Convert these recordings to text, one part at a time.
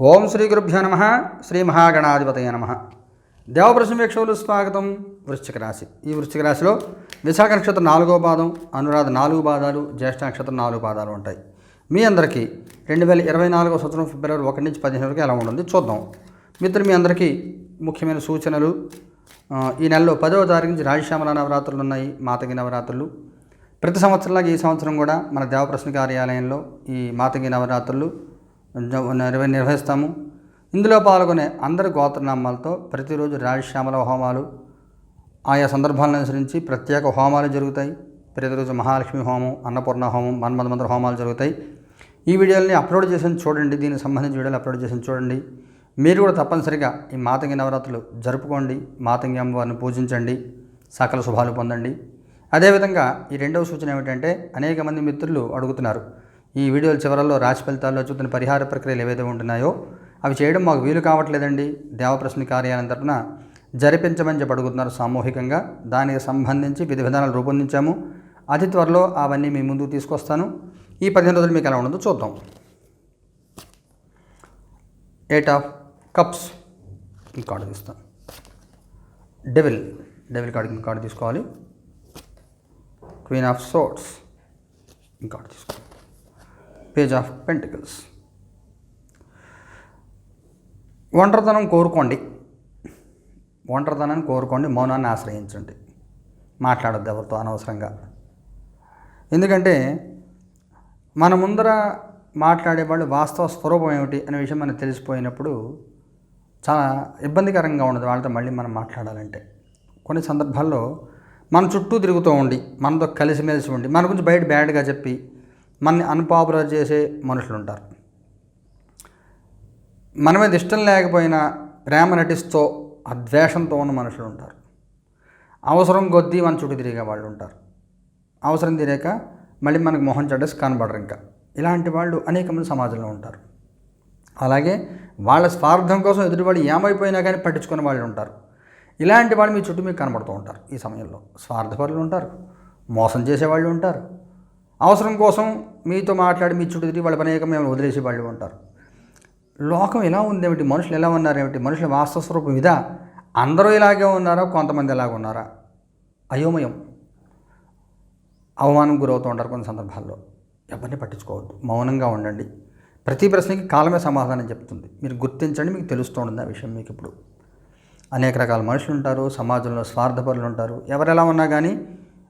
ఓం శ్రీ గురుభ్యో నమ శ్రీ మహాగణాధిపతయ నమ. దేవప్రశ్న వీక్షకులు స్వాగతం. వృశ్చిక రాశి. ఈ వృశ్చిక రాశిలో విశాఖ నక్షత్రం నాలుగో పాదం అనురాధ నాలుగు పాదాలు జ్యేష్ఠ నక్షత్రం నాలుగు పాదాలు ఉంటాయి. మీ అందరికీ రెండు వేల ఇరవై నాలుగో సంవత్సరం ఫిబ్రవరి ఒకటి నుంచి పదిహేను వరకు ఎలా ఉంటుంది చూద్దాం. మిత్రులు మీ అందరికీ ముఖ్యమైన సూచనలు ఈ నెలలో పదవ తారీఖు నుంచి రాజశ్యామల నవరాత్రులు ఉన్నాయి మాతగి నవరాత్రులు. ప్రతి సంవత్సరంలాగా ఈ సంవత్సరం కూడా మన దేవప్రశ్న కార్యాలయంలో ఈ మాతంగి నవరాత్రులు నిర్వహిస్తాము. ఇందులో పాల్గొనే అందరి గోత్రనామాలతో ప్రతిరోజు రాజశ్యామల హోమాలు. ఆయా సందర్భాలను అనుసరించి ప్రత్యేక హోమాలు జరుగుతాయి. ప్రతిరోజు మహాలక్ష్మి హోమం అన్నపూర్ణ హోమం మన్మధ మంత్ర హోమాలు జరుగుతాయి. ఈ వీడియోల్ని అప్లోడ్ చేసి చూడండి. దీనికి సంబంధించిన వీడియోలు అప్లోడ్ చేసి చూడండి. మీరు కూడా తప్పనిసరిగా ఈ మాతంగి నవరాత్రులు జరుపుకోండి. మాతంగి అమ్మవారిని పూజించండి. సకల శుభాలు పొందండి. అదేవిధంగా ఈ రెండవ సూచన ఏమిటంటే అనేక మంది మిత్రులు అడుగుతున్నారు ఈ వీడియోల చివరల్లో రాశి ఫలితాల్లో చూస్తున్న పరిహార ప్రక్రియలు ఏవైతే ఉంటున్నాయో అవి చేయడం మాకు వీలు కావట్లేదండి. దేవప్రశ్న కార్యాలయం తరపున జరిపించమని చెప్పి అడుగుతున్నారు సామూహికంగా. దానికి సంబంధించి విధి విధానాలు రూపొందించాము. అతి త్వరలో అవన్నీ మీ ముందుకు తీసుకొస్తాను. ఈ పదిహేను రోజులు మీకు ఎలా ఉండదో చూద్దాం. ఎయిట్ ఆఫ్ కప్స్ ఈ కార్డు తీస్తాను. డెవిల్ డెవిల్ కార్డు కార్డు తీసుకోవాలి. క్వీన్ ఆఫ్ సోట్స్ ఈ కార్డు తీసుకోవాలి. Page of pentacles. ఒంటరితనం కోరుకోండి. ఒంటరితనాన్ని కోరుకోండి మౌనాన్ని ఆశ్రయించండి. మాట్లాడద్దు ఎవరితో అనవసరంగా. ఎందుకంటే మన ముందర మాట్లాడేవాళ్ళు వాస్తవ స్వరూపం ఏమిటి అనే విషయం మనకు తెలిసిపోయినప్పుడు చాలా ఇబ్బందికరంగా ఉండదు వాళ్ళతో మళ్ళీ మనం మాట్లాడాలంటే. కొన్ని సందర్భాల్లో మన చుట్టూ తిరుగుతూ ఉండి మనతో కలిసిమెలిసి ఉండి మన గురించి బయట బ్యాడ్గా చెప్పి మనని అన్పాపులర్ చేసే మనుషులు ఉంటారు. మన మీద ఇష్టం లేకపోయినా ప్రేమ నటిస్తూ అద్వేషంతో ద్వేషంతో ఉన్న మనుషులు ఉంటారు. అవసరం కొద్దీ మన చుట్టూ తిరిగే వాళ్ళు ఉంటారు. అవసరం తిరిగాక మళ్ళీ మనకు మొహం చెడ్డసి కనబడరు ఇంకా. ఇలాంటి వాళ్ళు అనేక మంది సమాజంలో ఉంటారు. అలాగే వాళ్ళ స్వార్థం కోసం ఎదుటివాళ్ళు ఏమైపోయినా కానీ పట్టించుకునే వాళ్ళు ఉంటారు. ఇలాంటి వాళ్ళు మీ చుట్టూ మీకు కనబడుతూ ఉంటారు ఈ సమయంలో. స్వార్థపరులు ఉంటారు. మోసం చేసేవాళ్ళు ఉంటారు. అవసరం కోసం మీతో మాట్లాడి మీ చుట్టూ తిరిగి వాళ్ళ పనేక మేము వదిలేసి వాళ్ళు ఉంటారు. లోకం ఎలా ఉందేమిటి? మనుషులు ఎలా ఉన్నారేమిటి? మనుషుల వాస్తవ స్వరూపం ఇదా? అందరూ ఇలాగే ఉన్నారా? కొంతమంది ఎలాగ ఉన్నారా? అయోమయం. అవమానం గురవుతూ ఉంటారు కొన్ని సందర్భాల్లో. ఎవరిని పట్టించుకోవద్దు. మౌనంగా ఉండండి. ప్రతి ప్రశ్నకి కాలమే సమాధానం చెప్తుంది. మీరు గుర్తించండి మీకు తెలుస్తూ ఉంటుంది ఆ విషయం మీకు ఇప్పుడు అనేక రకాల మనుషులు ఉంటారు సమాజంలో స్వార్థపరులు ఉంటారు ఎవరెలా ఉన్నా కానీ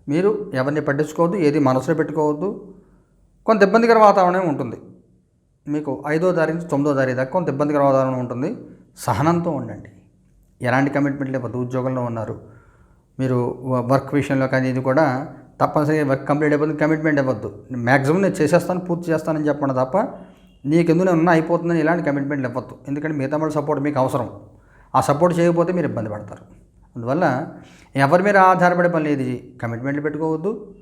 మీరు ఎవరిని పట్టించుకోవద్దు ఏది మనసులో పెట్టుకోవద్దు. కొంత ఇబ్బందికర వాతావరణం ఉంటుంది. మీకు ఐదో దారి నుంచి తొమ్మిదో దారి దాకా కొంత ఇబ్బందికర వాతావరణం ఉంటుంది. సహనంతో ఉండండి. ఎలాంటి కమిట్మెంట్ లేకపోతే ఉద్యోగంలో ఉన్నారు. మీరు వ- వర్క్ విషయంలో కానీ ఇది కూడా తప్పనిసరిగా వర్క్ కంప్లీట్ అయిపోతుంది కమిట్మెంట్ ఇవ్వద్దు. మ్యాక్సిమం నేను చేసేస్తాను పూర్తి చేస్తానని చెప్పండి తప్ప నీకెందుకు నేను ఉన్నా అయిపోతుందని ఇలాంటి కమిట్మెంట్లు ఇవ్వద్దు. ఎందుకంటే మిగతా వాళ్ళ సపోర్ట్ మీకు అవసరం. ఆ సపోర్ట్ చేయకపోతే మీరు ఇబ్బంది పడతారు. అందువల్ల ఎవరి మీద ఆధారపడే పని లేదు ఇది కమిట్మెంట్లు పెట్టుకోవద్దు.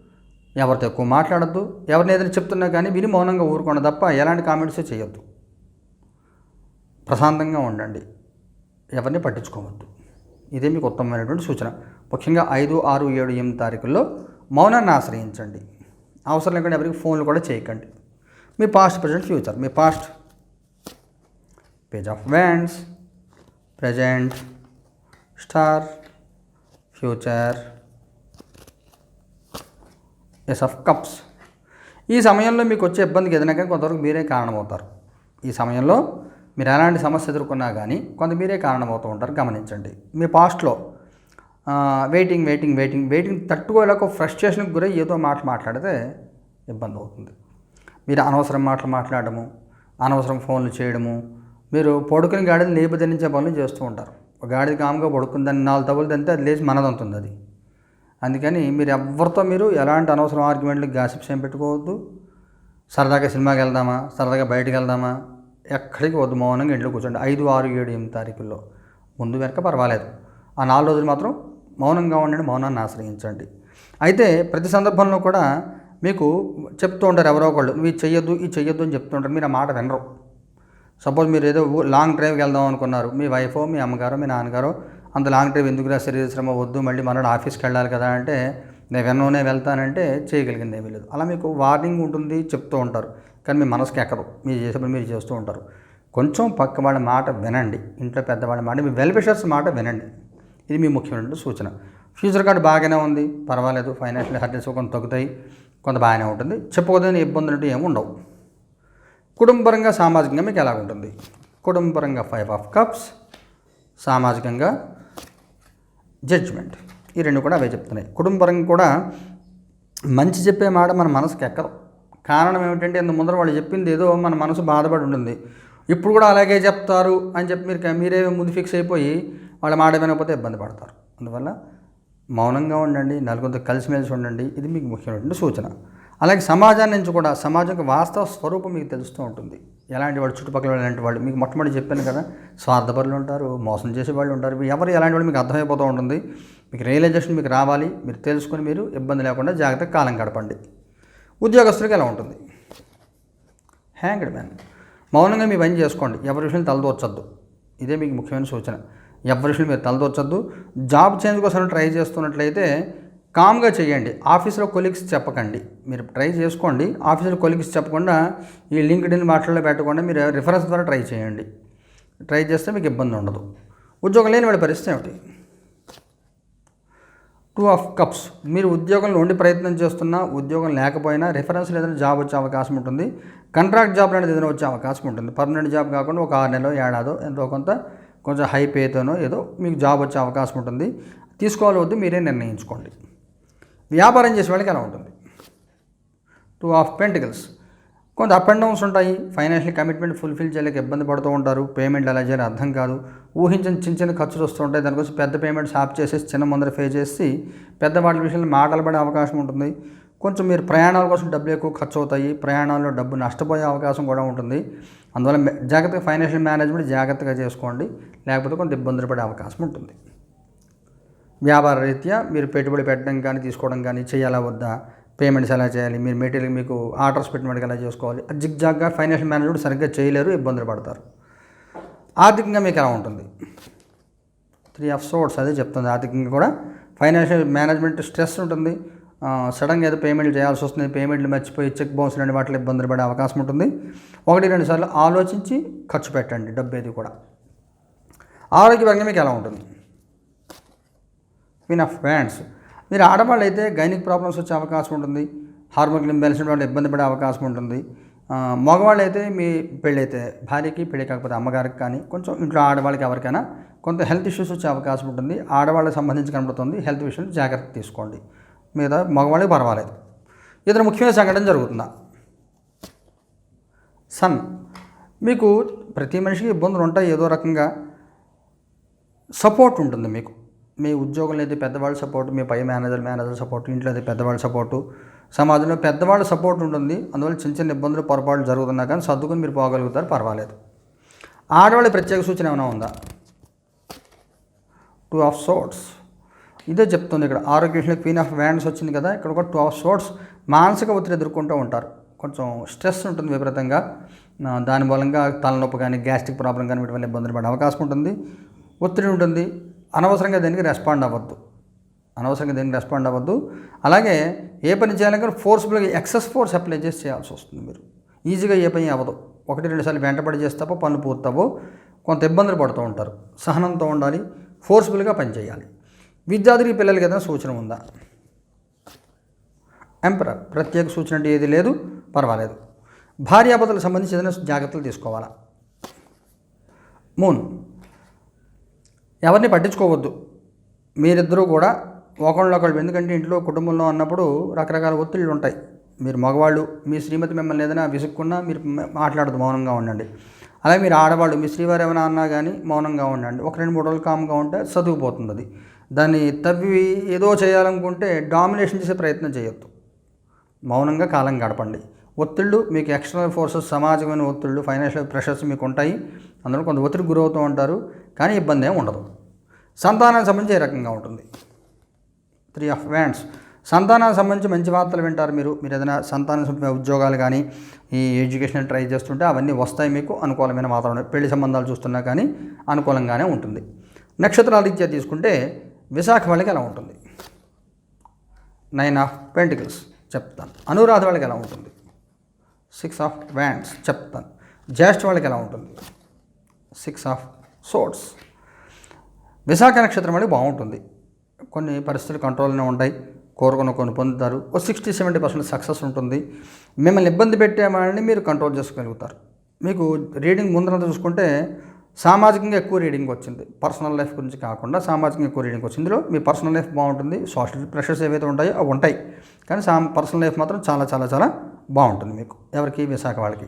ఎవరితో ఎక్కువ మాట్లాడద్దు. ఎవరిని ఏదైనా చెప్తున్నా కానీ విని మౌనంగా ఊరుకోండి తప్ప ఎలాంటి కామెంట్స్ చేయొద్దు. ప్రశాంతంగా ఉండండి. ఎవరిని పట్టించుకోవద్దు. ఇదే మీకు ఉత్తమమైనటువంటి సూచన. ముఖ్యంగా ఐదు ఆరు ఏడు ఎనిమిది తారీఖుల్లో మౌనాన్ని ఆశ్రయించండి. అవసరం లేకుండా ఎవరికి ఫోన్లు కూడా చేయకండి. మీ past present future me past page of wands present star future ace of cups ఈ సమయంలో మీకు వచ్చే ఇబ్బందికి ఏదైనా కానీ కొంతవరకు మీరే కారణమవుతారు. ఈ సమయంలో మీరు ఎలాంటి సమస్య ఎదుర్కొన్నా కానీ కొంత మీరే కారణమవుతూ ఉంటారు. గమనించండి. మీ పాస్ట్లో వెయిటింగ్ వెయిటింగ్ వెయిటింగ్ వెయిటింగ్ తట్టుకోలేక ఫ్రస్ట్రేషన్కి గురై ఏదో మాట మాట్లాడితే ఇబ్బంది అవుతుంది. మీరు అనవసరం మాటలు మాట్లాడము అనవసరం ఫోన్లు చేయడము మీరు పడుకుని గాడిని లేపు పనులు చేస్తూ ఉంటారు. ఒక గాడిద కామ్గా పడుకుని దాన్ని నాలుగు తవ్వులు తింటే అది లేచి మనదంతుంది అది. అందుకని మీరు ఎవరితో మీరు ఎలాంటి అనవసరం ఆర్గ్యుమెంట్లు గాసిప్స్ ఏం పెట్టుకోవద్దు. సరదాగా సినిమాకి వెళ్దామా సరదాగా బయటకు వెళ్దామా ఎక్కడికి వద్దు మౌనంగా ఇంట్లో కూర్చోండి. ఐదు ఆరు ఏడు ఎనిమిది తారీఖుల్లో. ముందు వెనక పర్వాలేదు. ఆ నాలుగు రోజులు మాత్రం మౌనంగా ఉండండి మౌనాన్ని ఆశ్రయించండి. అయితే ప్రతి సందర్భంలో కూడా మీకు చెప్తూ ఉంటారు ఎవరో ఒకళ్ళు నువ్వు ఇది చెయ్యొద్దు ఇది చెయ్యొద్దు అని చెప్తూ ఉంటారు. మీరు ఆ మాట వినరు. సపోజ్ మీరు ఏదో లాంగ్ డ్రైవ్కి వెళ్దాం అనుకున్నారు. మీ వైఫో మీ అమ్మగారో మీ నాన్నగారో అంత లాంగ్ డ్రైవ్ ఎందుకురా శరీర శ్రమ వద్దు మళ్ళీ మనడు ఆఫీస్కి వెళ్ళాలి కదా అంటే నేను వెన్నోనే వెళ్తానంటే చేయగలిగింది ఏమీ లేదు. అలా మీకు వార్నింగ్ ఉంటుంది చెప్తూ ఉంటారు. కానీ మీ మనసుకి ఎక్కదు. మీరు చేసే పని మీరు చేస్తూ ఉంటారు. కొంచెం పక్క వాళ్ళ మాట వినండి. ఇంట్లో పెద్దవాళ్ళ మాట మీ వెల్విషర్స్ మాట వినండి. ఇది మీ ముఖ్యమైన సూచన. ఫ్యూచర్ కార్డు బాగానే ఉంది. పర్వాలేదు. ఫైనాన్షియల్ హర్డల్స్ కొంత తగ్గుతాయి. కొంత బాగానే ఉంటుంది. చెప్పుకోదని ఇబ్బందులు అంటే ఏమి ఉండవు. కుటుంబపరంగా సామాజికంగా మీకు ఎలా ఉంటుంది కుటుంబపరంగా ఫైవ్ ఆఫ్ కప్స్ సామాజికంగా జడ్జ్మెంట్ ఈ రెండు కూడా అవే చెప్తున్నాయి. కుటుంబపరంగా కూడా మంచి చెప్పే మాట మన మనసుకి ఎక్కదు. కారణం ఏమిటంటే ఇంత ముందర వాళ్ళు చెప్పింది ఏదో మన మనసు బాధపడి ఉంటుంది. ఇప్పుడు కూడా అలాగే చెప్తారు అని చెప్పి మీరు మీరే ముందు ఫిక్స్ అయిపోయి వాళ్ళ మాట వినకపోతే ఇబ్బంది పడతారు. అందువల్ల మౌనంగా ఉండండి నలుగురితో కలిసిమెలిసి ఉండండి. ఇది మీకు ముఖ్యమైనటువంటి సూచన. అలాగే సమాజాన్ని నుంచి కూడా సమాజంకి వాస్తవ స్వరూపం మీకు తెలుస్తూ ఉంటుంది. ఎలాంటి వాళ్ళు చుట్టుపక్కల ఎలాంటి వాళ్ళు మీకు మొట్టమొదటి చెప్పాను కదా స్వార్థపరులు ఉంటారు మోసం చేసే వాళ్ళు ఉంటారు ఎవరు ఎలాంటి వాళ్ళు మీకు అర్థమైపోతూ ఉంటుంది. మీకు రియలైజేషన్ మీకు రావాలి మీరు తెలుసుకొని మీరు ఇబ్బంది లేకుండా జాగ్రత్తగా కాలం గడపండి. ఉద్యోగస్తులకి ఎలా ఉంటుంది? హ్యాంగ్డ్ మ్యాన్ మౌనంగా మీ పని చేసుకోండి ఎవరి విషయం తలదూర్చొద్దు. ఇదే మీకు ముఖ్యమైన సూచన. ఎవరి విషయం మీరు తలదూర్చొద్దు. జాబ్ చేంజ్ కోసం ట్రై చేస్తున్నట్లయితే కామ్గా చేయండి. ఆఫీస్లో కొలీగ్స్ చెప్పకండి. మీరు ట్రై చేసుకోండి. ఆఫీస్లో కొలీగ్స్ చెప్పకుండా ఈ లింక్డ్ ఇన్ మాటల్లో పెట్టకుండా మీరు రిఫరెన్స్ ద్వారా ట్రై చేయండి. ట్రై చేస్తే మీకు ఇబ్బంది ఉండదు. ఉద్యోగం లేని వాడి పరిస్థితి ఏమిటి? టూ ఆఫ్ కప్స్ మీరు ఉద్యోగంలో ఉండి ప్రయత్నం చేస్తున్నా ఉద్యోగం లేకపోయినా రిఫరెన్స్ ఏదైనా జాబ్ వచ్చే అవకాశం ఉంటుంది. కాంట్రాక్ట్ జాబ్ అనేది ఏదైనా వచ్చే అవకాశం ఉంటుంది. పర్మనెంట్ జాబ్ కాకుండా ఒక ఆరు నెలలో ఏడాదో ఎంతో కొంత కొంచెం హై పేతోనో ఏదో మీకు జాబ్ వచ్చే అవకాశం ఉంటుంది. తీసుకోవాలి వద్దు మీరే నిర్ణయించుకోండి. వ్యాపారం చేసే వాళ్ళకి ఎలా ఉంటుంది. టూ ఆఫ్ పెంటికల్స్ కొంత అప్ అండ్ డౌన్స్ ఉంటాయి. ఫైనాన్షియల్ కమిట్మెంట్ ఫుల్ఫిల్ చేయలేక ఇబ్బంది పడుతూ ఉంటారు. పేమెంట్ ఎలా చేయాలి అర్థం కాదు. ఊహించిన చిన్న చిన్న ఖర్చులు వస్తూ ఉంటాయి. దానికోసం పెద్ద పేమెంట్స్ ఆప్ చేసేసి చిన్న ముందర పే చేసి పెద్ద వాటి విషయంలో మాటలు పడే అవకాశం ఉంటుంది. కొంచెం మీరు ప్రయాణాల కోసం డబ్బులు ఎక్కువ ఖర్చు అవుతాయి. ప్రయాణాల్లో డబ్బు నష్టపోయే అవకాశం కూడా ఉంటుంది. అందువల్ల జాగ్రత్తగా ఫైనాన్షియల్ మేనేజ్మెంట్ జాగ్రత్తగా చేసుకోండి. లేకపోతే కొంత ఇబ్బందులు పడే అవకాశం ఉంటుంది. వ్యాపార రీత్యా మీరు పెట్టుబడి పెట్టడం కానీ తీసుకోవడం కానీ చేయాలా వద్దా? పేమెంట్స్ ఎలా చేయాలి? మీరు మెటీరియల్ మీకు ఆర్డర్స్ పెట్టినట్టుగా ఎలా చేసుకోవాలి? జిగ్ జాగ్గా ఫైనాన్షియల్ మేనేజ్మెంట్ సరిగ్గా చేయలేరు ఇబ్బందులు పడతారు. ఆర్థికంగా మీకు ఎలా ఉంటుంది? త్రీ ఆఫ్ సోర్స్ అదే చెప్తుంది ఆర్థికంగా కూడా. ఫైనాన్షియల్ మేనేజ్మెంట్ స్ట్రెస్ ఉంటుంది. సడన్గా ఏదో పేమెంట్లు చేయాల్సి వస్తుంది పేమెంట్లు మర్చిపోయి చెక్ బౌన్స్ లాంటి వాటిలో ఇబ్బందులు పడే అవకాశం ఉంటుంది. ఒకటి రెండు సార్లు ఆలోచించి ఖర్చు పెట్టండి డబ్బు ఏది కూడా. ఆరోగ్యపరంగా మీకు ఎలా ఉంటుంది? క్వీన్ ఆఫ్ ఫ్యాన్స్ మీరు ఆడవాళ్ళు అయితే గైనిక్ ప్రాబ్లమ్స్ వచ్చే అవకాశం ఉంటుంది. హార్మోన్ ఇంబ్యాలెన్స్ వాళ్ళు ఇబ్బంది పడే అవకాశం ఉంటుంది. మగవాళ్ళు అయితే మీ పెళ్ళైతే భార్యకి పెళ్ళి కాకపోతే అమ్మగారికి కానీ కొంచెం ఇంట్లో ఆడవాళ్ళకి ఎవరికైనా కొంత హెల్త్ ఇష్యూస్ వచ్చే అవకాశం ఉంటుంది. ఆడవాళ్ళకి సంబంధించి కనబడుతుంది. హెల్త్ విషయంలో జాగ్రత్త తీసుకోండి. మీద మగవాళ్ళకి పర్వాలేదు. ఇతర ముఖ్యమైన సంఘటన జరుగుతుందా? సన్. మీకు ప్రతి మనిషికి ఇబ్బందులు ఉంటాయి. ఏదో రకంగా సపోర్ట్ ఉంటుంది మీకు. మీ ఉద్యోగంలో అయితే పెద్దవాళ్ళ సపోర్ట్ మీ పై మేనేజర్ మేనేజర్ సపోర్ట్ ఇంట్లో అయితే పెద్దవాళ్ళ సపోర్టు సమాజంలో పెద్దవాళ్ళ సపోర్ట్ ఉంటుంది. అందువల్ల చిన్న చిన్న ఇబ్బందులు పొరపాట్లు జరుగుతున్నా కానీ సర్దుకుని మీరు పోగలుగుతారు పర్వాలేదు. ఆడవాళ్ళ ప్రత్యేక సూచన ఏమైనా ఉందా? టూ ఆఫ్ సోట్స్ ఇదే చెప్తుంది ఇక్కడ. ఆరోగ్య విషయంలో క్వీన్ ఆఫ్ వ్యాండ్స్ వచ్చింది కదా ఇక్కడ కూడా టూ ఆఫ్ సోట్స్ మానసిక ఒత్తిడి ఎదుర్కొంటూ ఉంటారు. కొంచెం స్ట్రెస్ ఉంటుంది విపరీతంగా. దాని మూలంగా తలనొప్పి కానీ గ్యాస్ట్రిక్ ప్రాబ్లం కానీ వీటి వల్ల ఇబ్బందులు పడే అవకాశం ఉంటుంది. ఒత్తిడి ఉంటుంది. అనవసరంగా దేనికి రెస్పాండ్ అవ్వద్దు. అనవసరంగా దేనికి రెస్పాండ్ అవ్వద్దు. అలాగే ఏ పని చేయాలంటే ఫోర్స్ఫుల్గా ఎక్సెస్ ఫోర్స్ అప్లై చేసి చేయాల్సి వస్తుంది మీరు. ఈజీగా ఏ పని అవ్వదు. ఒకటి రెండు సార్లు వెంటబడి చేస్తావో పనులు పూర్తవో కొంత ఇబ్బందులు పడుతూ ఉంటారు. సహనంతో ఉండాలి. ఫోర్స్ఫుల్గా పనిచేయాలి విద్యార్థికి పిల్లలకి ఏదైనా సూచన ఉందా? ఎంపరర్ ప్రత్యేక సూచన అంటే ఏది లేదు. పర్వాలేదు. భార్యాభర్తలకు సంబంధించి ఏదైనా జాగ్రత్తలు తీసుకోవాలా? మూన్ ఎవరిని పట్టించుకోవద్దు. మీరిద్దరూ కూడా ఒకళ్ళొకళ్ళు ఎందుకంటే ఇంట్లో కుటుంబంలో అన్నప్పుడు రకరకాల ఒత్తిళ్ళు ఉంటాయి. మీరు మగవాళ్ళు మీ శ్రీమతి మిమ్మల్ని ఏదైనా విసుక్కున్నా మీరు మాట్లాడదు మౌనంగా ఉండండి. అలాగే మీరు ఆడవాళ్ళు మీ శ్రీవారు ఏమైనా అన్నా కానీ మౌనంగా ఉండండి. ఒక రెండు మూడు రోజులు కామ్గా ఉంటే చదువుపోతుంది అది. దాన్ని తవ్వి ఏదో చేయాలనుకుంటే డామినేషన్ చేసే ప్రయత్నం చేయొద్దు. మౌనంగా కాలం గడపండి. ఒత్తిళ్ళు మీకు ఎక్స్టర్నల్ ఫోర్సెస్ సమాజమైన ఒత్తిళ్ళు ఫైనాన్షియల్ ప్రెషర్స్ మీకు ఉంటాయి. అందులో కొంత ఒత్తిడి గురవుతూ ఉంటారు. కానీ ఇబ్బంది ఏమి ఉండదు. సంతానానికి సంబంధించి ఏ రకంగా ఉంటుంది? త్రీ ఆఫ్ వ్యాండ్స్ సంతానానికి సంబంధించి మంచి వార్తలు వింటారు మీరు. మీరు ఏదైనా సంతాన సంబంధించిన ఉద్యోగాలు కానీ ఈ ఎడ్యుకేషన్ ట్రై చేస్తుంటే అవన్నీ వస్తాయి మీకు అనుకూలమైన వాతావరణం పెళ్ళి సంబంధాలు చూస్తున్నా కానీ అనుకూలంగానే ఉంటుంది. నక్షత్రాల రీత్యా తీసుకుంటే విశాఖ వాళ్ళకి ఎలా ఉంటుంది? నైన్ ఆఫ్ పెంటికల్స్ చెప్తాను. అనురాధ వాళ్ళకి ఎలా ఉంటుంది? సిక్స్ ఆఫ్ వ్యాండ్స్ చెప్తాను. జ్యేష్ఠ వాళ్ళకి ఎలా ఉంటుంది? సిక్స్ ఆఫ్ సోట్స్ విశాఖ నక్షత్రం అనేది బాగుంటుంది. కొన్ని పరిస్థితులు కంట్రోల్లోనే ఉంటాయి. కోరుకున్న కొన్ని పొందుతారు. ఓ సిక్స్టీ సెవెంటీ పర్సెంట్ సక్సెస్ ఉంటుంది. మిమ్మల్ని ఇబ్బంది పెట్టేమని మీరు కంట్రోల్ చేసుకోగలుగుతారు. మీకు రీడింగ్ ముందరంతా చూసుకుంటే సామాజికంగా ఎక్కువ రీడింగ్ వచ్చింది. పర్సనల్ లైఫ్ గురించి కాకుండా సామాజికంగా ఎక్కువ రీడింగ్ వచ్చింది. ఇందులో మీ పర్సనల్ లైఫ్ బాగుంటుంది. సోషల్ ప్రెషర్స్ ఏవైతే ఉంటాయో అవి ఉంటాయి. కానీ సా పర్సనల్ లైఫ్ మాత్రం చాలా చాలా చాలా బాగుంటుంది మీకు. ఎవరికి? విశాఖ వాళ్ళకి.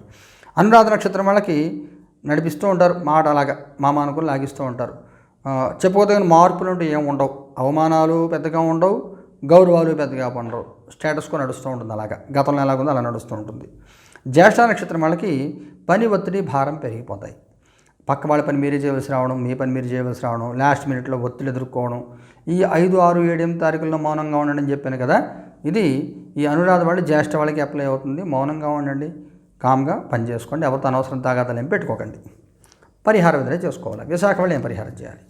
అనురాధ నక్షత్రం వాళ్ళకి నడిపిస్తూ ఉంటారు. మాట అలాగా మామ అనుకుని లాగిస్తూ ఉంటారు. చెప్పుకోదగిన మార్పులు అంటే ఏం ఉండవు. అవమానాలు పెద్దగా ఉండవు గౌరవాలు పెద్దగా ఉండవు. స్టేటస్కో నడుస్తూ ఉంటుంది అలాగా. గతంలో ఎలాగుందో అలా నడుస్తూ ఉంటుంది. జ్యేష్ఠ నక్షత్రం వాళ్ళకి పని ఒత్తిడి భారం పెరిగిపోతాయి. పక్క వాళ్ళ పని మీరే చేయవలసి రావడం మీ పని మీరు చేయవలసి రావడం లాస్ట్ మినిట్లో ఒత్తిడి ఎదుర్కోవడం ఈ ఐదు ఆరు ఏడు తారీఖుల్లో మౌనంగా ఉండండి అని చెప్పాను కదా ఇది ఈ అనురాధ వాళ్ళు జ్యేష్ఠ వాళ్ళకి అప్లై అవుతుంది. మౌనంగా ఉండండి కామ్గా పని చేసుకోండి. ఎవరితో అనవసరం తాగాదాలు ఏం పెట్టుకోకండి. పరిహార విధులే చేసుకోవాలి. విశాఖ వాళ్ళు ఏం పరిహారం చేయాలి?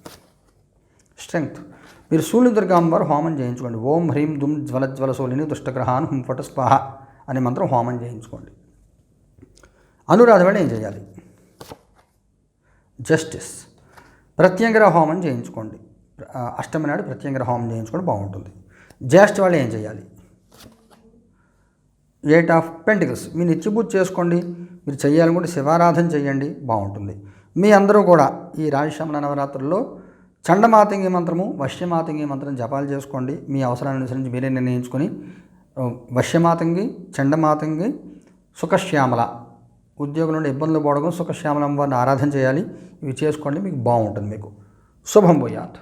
స్ట్రెంగ్త్. మీరు సూర్య దుర్గాంబర్ హోమం చేయించుకోండి. ఓం హ్రీం దుమ్ జ్వల జ్వల సూలిని దుష్టగ్రహాన్ హుం ఫట స్వాహ అనే మంత్రం హోమం చేయించుకోండి. అనురాధ వాళ్ళు ఏం చేయాలి? జస్టిస్. ప్రత్యంగర హోమం చేయించుకోండి. అష్టమి నాడు ప్రత్యంగర హోమం చేయించుకోండి బాగుంటుంది. జ్యేష్ఠ వాళ్ళు ఏం చేయాలి? Eight of pentacles. మీ నిత్యబూజ చేసుకోండి. మీరు చేయాలనుకుంటే శివారాధన చేయండి బాగుంటుంది. మీ అందరూ కూడా ఈ రాజశ్యామల నవరాత్రుల్లో చండమాతంగి మంత్రము వశ్యమాతంగి మంత్రం జపాలు చేసుకోండి. మీ అవసరాన్ని అనుసరించి మీరే నిర్ణయించుకొని వశ్యమాతంగి చండమాతంగి సుఖశ్యామల. ఉద్యోగం నుండి ఇబ్బందులు పోవడం సుఖశ్యామలం వారిని ఆరాధన చేయాలి. ఇవి చేసుకోండి మీకు బాగుంటుంది మీకు. శుభం పోయాత్